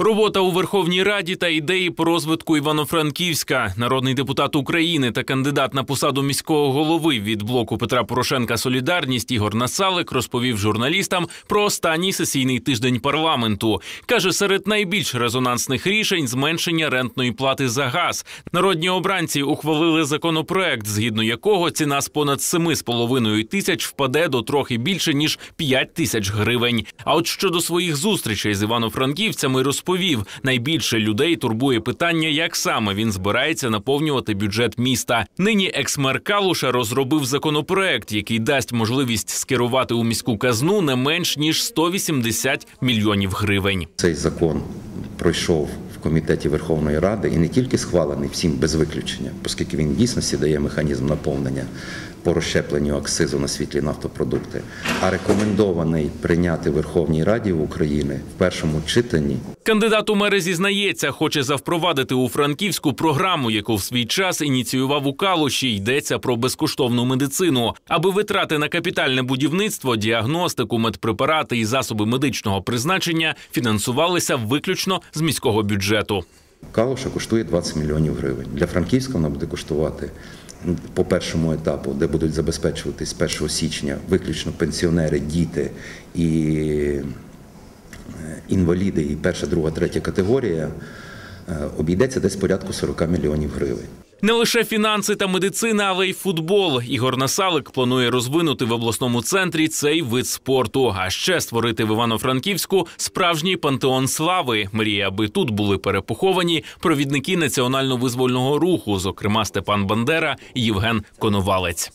Робота у Верховній Раді та ідеї по розвитку Івано-Франківська. Народний депутат України та кандидат на посаду міського голови від блоку Петра Порошенка Солідарність Ігор Насалик розповів журналістам про останній сесійний тиждень парламенту. каже, серед найбільш резонансних рішень зменшення рентної плати за газ. Народні обранці ухвалили законопроект, згідно якого ціна з понад 7,5 тисяч впаде до трохи більше ніж 5 тисяч гривень. А от щодо своїх зустрічей з івано-франківцями розповів, найбільше людей турбує питання, як саме він збирається наповнювати бюджет міста. Нині екс-мер Калуша розробив законопроект, який дасть можливість скерувати у міську казну не менш ніж 180 мільйонів гривень. Цей закон пройшов в комітеті Верховної Ради і не тільки схвалений всім без виключення, оскільки він в дійсності дає механізм наповнення по розщепленню акцизу на світлі нафтопродукти, а рекомендований прийняти Верховній Раді України в першому читанні Кандидат у мери зізнається, хоче завпровадити у Франківську програму, яку в свій час ініціював у Калуші. Йдеться про безкоштовну медицину, аби витрати на капітальне будівництво, діагностику, медпрепарати і засоби медичного призначення фінансувалися виключно з міського бюджету. Калуша коштує 20 мільйонів гривень. Для Франківська вона буде коштувати по першому етапу, де будуть забезпечуватись з 1 січня виключно пенсіонери, діти і е, інваліди, і перша, друга, третя категорія, е, обійдеться десь порядку 40 мільйонів гривень. Не лише фінанси та медицина, але й футбол. Ігор Насалик планує розвинути в обласному центрі цей вид спорту, а ще створити в Івано-Франківську справжній пантеон слави. Мріє, аби тут були перепоховані провідники національно-визвольного руху, зокрема Степан Бандера і Євген Коновалець.